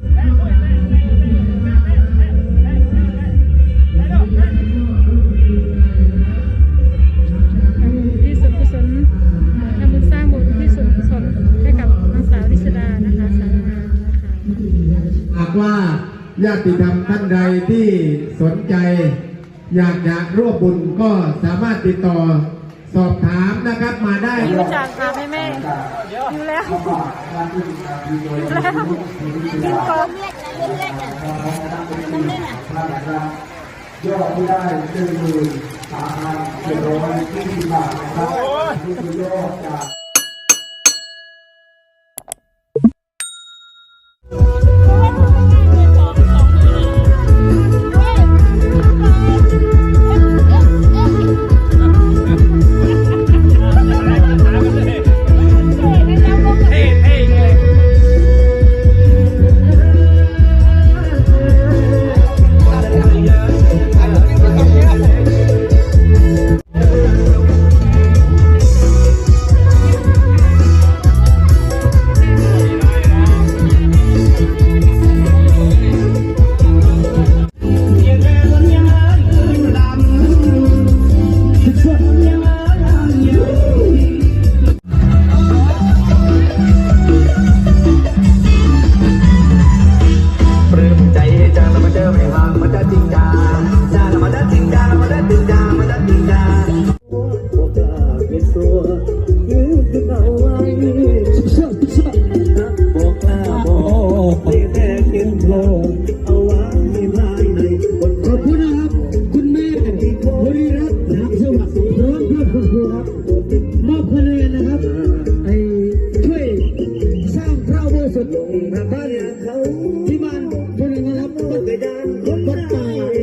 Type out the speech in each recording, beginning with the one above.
ที่ส่วนกุศลทำบุญสร้างบุญที่ส่วนกุศลให้กับนางสาวลิศดานะคะสาวงามนะคะหากว่าญาติธรรมท่านใดที่สนใจ อยากจะร่วมบุญก็สามารถติดต่อ สอบถามนะครับมาได้อยู่จากค่ะแม่แม่อยู่แล้วอยู่แล้วกินก่อนยอดที่ได้หนึ่งหมื่นสามพันเจ็ดร้อยยี่สิบบาทนะครับนี่คือยอดจาก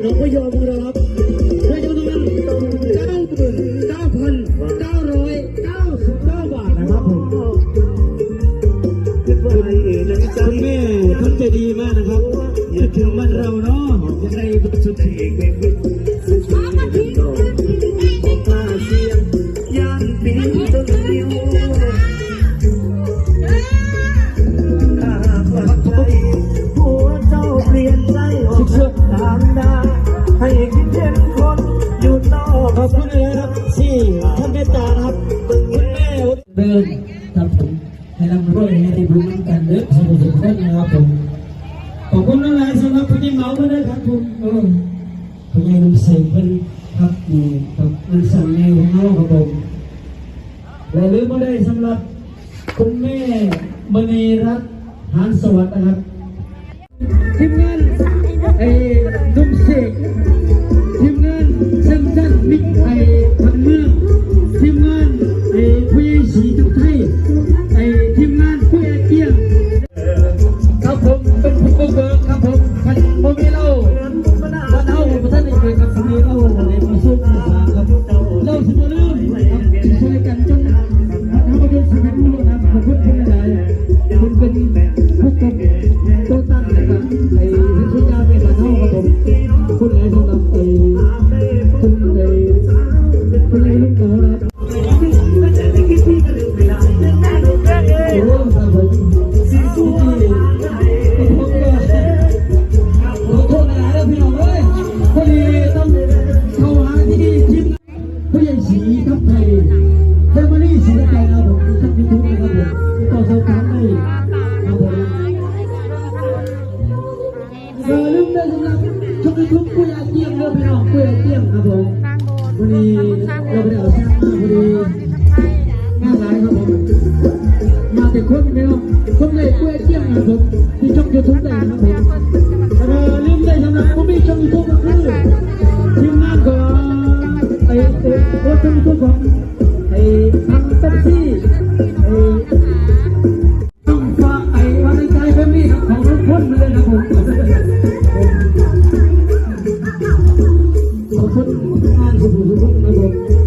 หนองพยอมของเราครับได้จำนวนเก้าหมื่นเก้า นะครับผมขอบคุณหลายสำหรับผู้ที่เมามาด้วยครับผมเออผู้ใหญ่นุ่มเสกเป็นครับนี่ครับมันสั่งแนวของเราครับผมและลืมไม่ได้สำหรับคุณแม่มณีรัตน์หานสวัสดิ์นะครับ เป็นผู้เบิกครับผมคันโมมีเล่า เราไปเอาสร้างมาพอดีงานหลายครับผมมาแต่คนไม่ต้คนเลยเพื่อเที่ยงนะผมที่ช่องยูทูบได้ครับผมแล้วก็ลืมได้สำหรับผมมีช่องยูทูบก็คือทีมงานของไอ้ไอ้รถช่องยูทูบของไอ้ทางเป๊ปซี่ไอ้ต้องฝากไอ้วันใจแฟมิลี่ของทุกคนมาเลยนะผม I don't.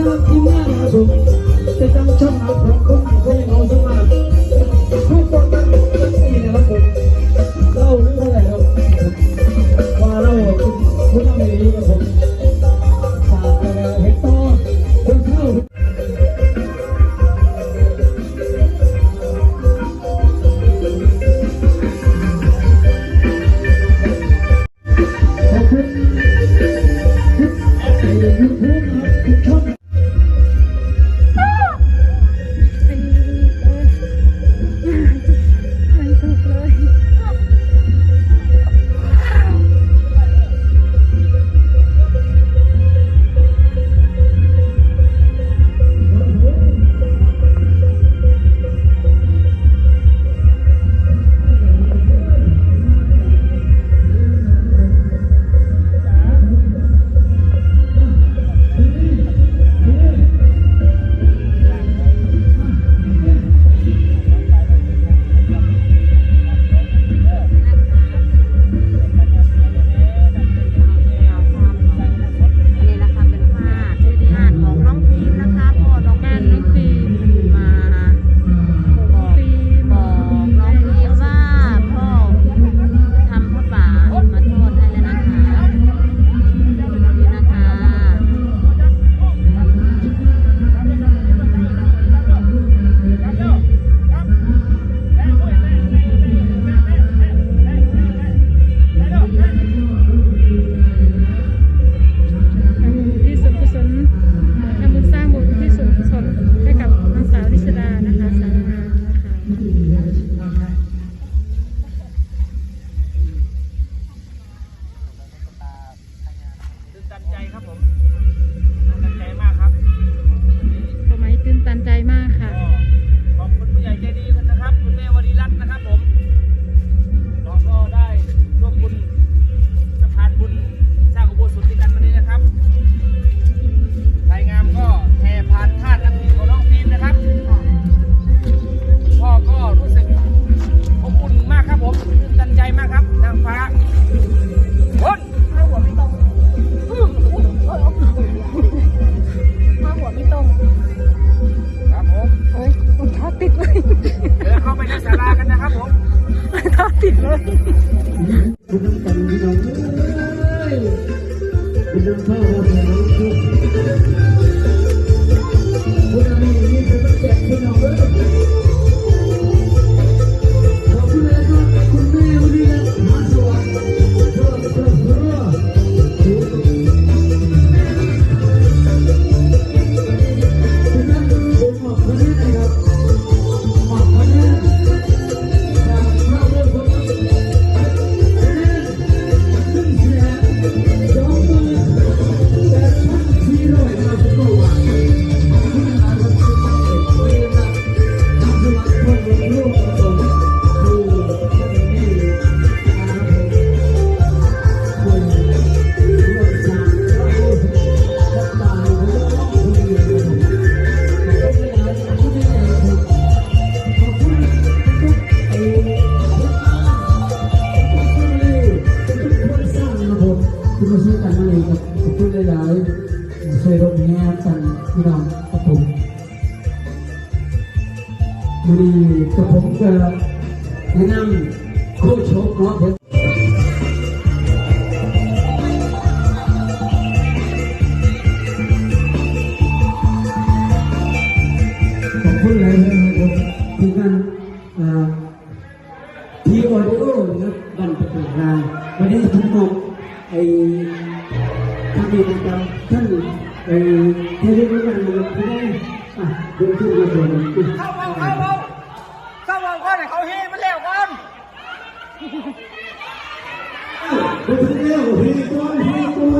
นะรับทีมานะครัติดตามช่องทางของ ทีออดิโอนะครับบันประกางานวันนี้ผมมองไอ้ทางนี้นะครับท่านไอ้เทเลวิชันนะครับที่ได้อะเดินขึ้นมาตัวนึงเข้าเอาเข้าเอาเข้าเอาก่อนให้เขาเฮมันแล้วก่อนเดินขึ้นเร็วเฮ้ยตัวเฮ้ยตัว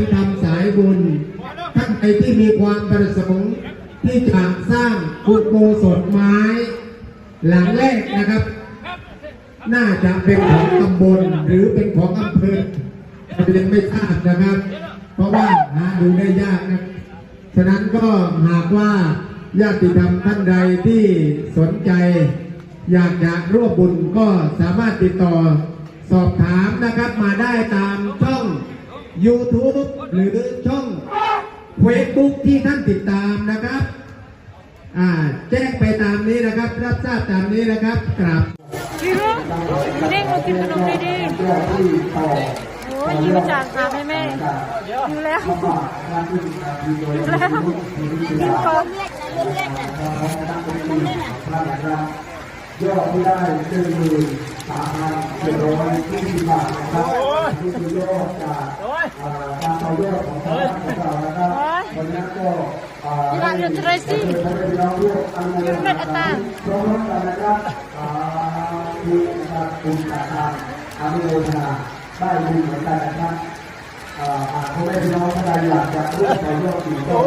ญาติธรรมสายบุญท่านใดที่มีความประสงค์ที่จะสร้างอุโบสถไม้ หลังแรกนะครับ น่าจะเป็นของตำบลหรือเป็นของอำเภอยังไม่ทราบนะครับ เพราะว่าหาดูได้ยากนะฉะนั้นก็หากว่าญาติธรรมท่านใดที่สนใจ อยากจะร่วมบุญก็สามารถติดต่อสอบถามนะครับมาได้ตามช่อง YouTube หรือช่อง Facebook ที่ท่านติดตามนะครับอ่าแจ้งไปตามนี้นะครับ รับทราบตามนี้นะครับกราบพี่รุ่งเด้งมากินขนมดีๆโอ้ยยิ้มจากหาแม่แม่อยู่แล้วอยู่แล้วยิ้มก่อนยอดที่ได้หนึ่งหมื่น สามพันเจ็ดร้อยยี่สิบบาทนะครับนี่คือยอดจากอ่าการต่อยอดของทางของเรานะครับวันนี้ก็อ่านี่ละเดือนเทรซี่ให้พี่น้องร่วมอนุโมทเม็ดอัตนาราพร้อมกันนะครับอ่าที่นะครับคุณอาจารย์อนุโมทนาได้บุญเหมือนกันนะครับอ่าหากพ่อแม่พี่น้องท่านใดอยากจะร่วมต่อยอดอีกก็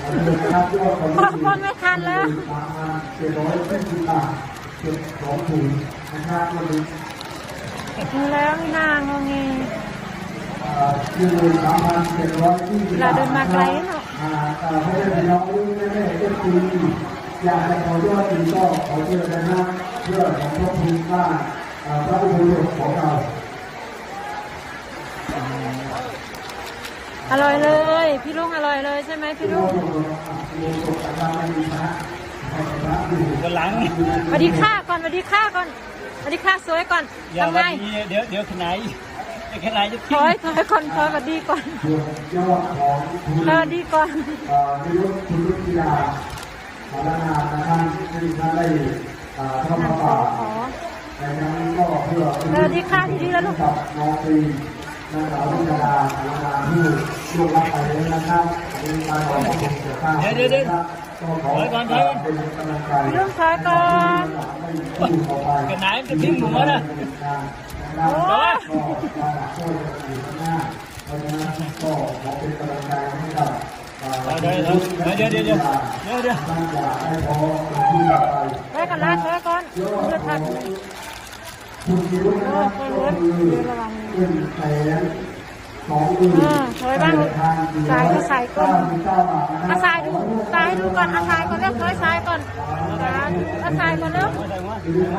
อย่าลืมนะครับยอดของพ่อพ่อไม่ทันแล้วสามพันเจ็ดร้อยยี่สิบบาท เก็บของถุงนะครับวันนี้ดูแล้วไม่นางงงเงหนึ่งหมื่นสามพันเจ็ดร้อยยี่สิบาทเราเดินมาไกลเนอะอ่าอ่าพ่อแม่พี่น้องรุ่นแม่ๆเอฟซีอยากจะขอยอดจริงก็ขอเชิญนะครับเพื่อของพระคุณบ้านพระอุโบสถของเราอร่อยเลย พี่ลุงอร่อยเลยใช่ไหมพี่ลุง วันหลังสวัสดีค่ะก่อนสวัสดีค่ะก่อนสวัสดีค่ะสวยก่อนอย่าทำไงวันนี้เดี๋ยวเดี๋ยวขนายขนายจะถทิ้งอยถอยก่อนถอยสวัสดีก่อนส่วนยอดของทุนสวัสดีก่อน เอ่อนิรุตคุณรุจิยาสารนามนะครับที่ท่านได้เอ่อเข้ามาฝากขอ ในครั้งนี้ก็เพื่อสวัสดีค่ะดีๆแล้วลูก กับน้องปีนางสาววิจาราสารนามผู้ล่วงลับไปแล้วนะครับมีการขอบคุณเกี่ยวข้าวนะครับก็ขอเป็นกำลังใจพี่ลุง ถอยก่อนให้ผู้ต่อไปขนายจะทิ้งหนูนะโอ้ยก็มาช่วยกันอยู่ข้างหน้าเพราะฉะนั้นก็ขอเป็นกำลังห้กับเอ่อเดี๋ยวเดี๋ยวเดี๋ยวเดี๋ยวเดี๋ยวเดี๋ยวเดี๋ยวท่านจะได้พอเป็นที่ต่อไปถอยก่อนละถอยก่อนเดือดทันคุณคิดว่านะครับก็คื อขึ้นแสนสองหมื่นเออถอยบ้างลูกสายก็สายก่อนเก้าทนะครัอาสายดูสายให้ดูก่อนอาสายก่อนเร็วถอยสายก่อนอาสายก่อนเร็ว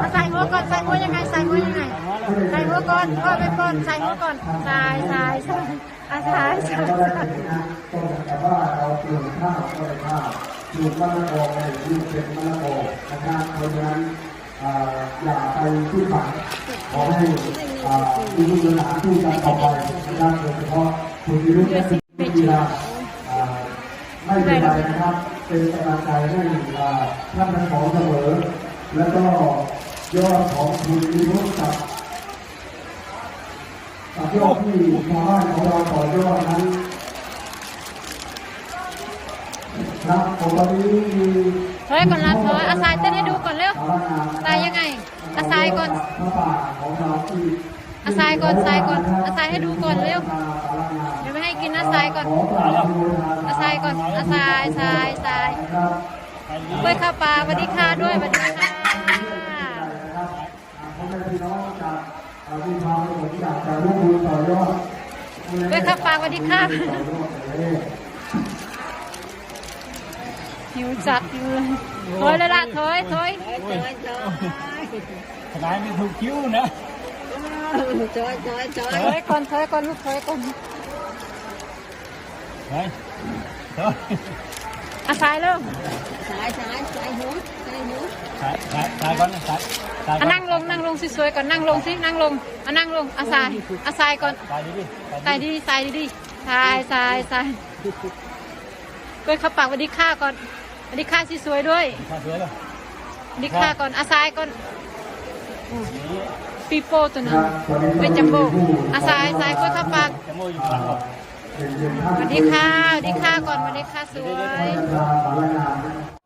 อาสายหัวก่อนใส่หัวยังไงใส่หัวยังไงใส่หัวก่อนพ่อไปก่อนใส่หัวก่อนสายสายสายอาสายสายก็ได้สายแต่ว่าเราปลูกข้าวก็ได้ข้าวปลูกมะละกอในปลูกเป็นมะละกอนะครับเพราะฉะนั้น อ่าอย่าไปที่ฝันขอให้อ่าดูดูหลานที่กันต่อไปนะครับโดยเฉพาะคุณวิรุธและคุณกีฬาอ่าไม่เป็นไรนะครับ เป็นกำลังใจให้ท่านทั้งสองเสมอ แล้วก็ยอดของคุณวิรุธกับกับยอดที่ชาวบ้านของเราต่อยอดนั้นครับผมวันนี้มี ถอยก่อนละถอยอาสายเต้นให้ดูก่อนเร็วสายยังไงอาสายก่อนอาที่อาสายก่อนสาศัยก่อนอาสายให้ดูก่อนเร็วเดี๋ยวไม่ให้กินอาสายก่อนอาบอนุโมทนาอาสายก่อนอาสายสายสายนะครับกล้วยข้าวปลาสวัสดีค่ะด้วยสวัสดีค่ะนะครับพ่อแม่พี่น้องจากอ่ามีความประสงค์อยากจะร่วมบุญต่อยอดกล้วยข้าวปลาสวัสดีค่ะ หิวจัดหิวเลยถอยเลยล่ะถอยถอยขนายไม่ถูกคิ้วนะถอยก่อนถอยก่อนลูกถอยก่อนไปเฮ้ยอาสายเร็วสายสายสายก่อนนะสายสายก่อะอนนั่งลงนั่งลงสวยๆก่อนนั่งลงสินั่งลงอะนั่งลงอาสายอาสายก่อนสายดีดิสายดีๆสายดีๆสายสายสายกล้วยข้าวปลาสวัสดีค่ะก่อน สวัสดีค่ะสวยๆด้วยมาสวยเลยสวัสดีค่ะก่อนอาสายก่อนปีโป้ตัวหนึงครับวันนี้เป็นจัมโบ้อาสายสายกล้วยข้าวปลาจะโม่อยู่หลังก่อนเป็นเดือนท่านสวัสดีค่ะสวัสดีค่ะก่อนสวัสดีค่ะสวย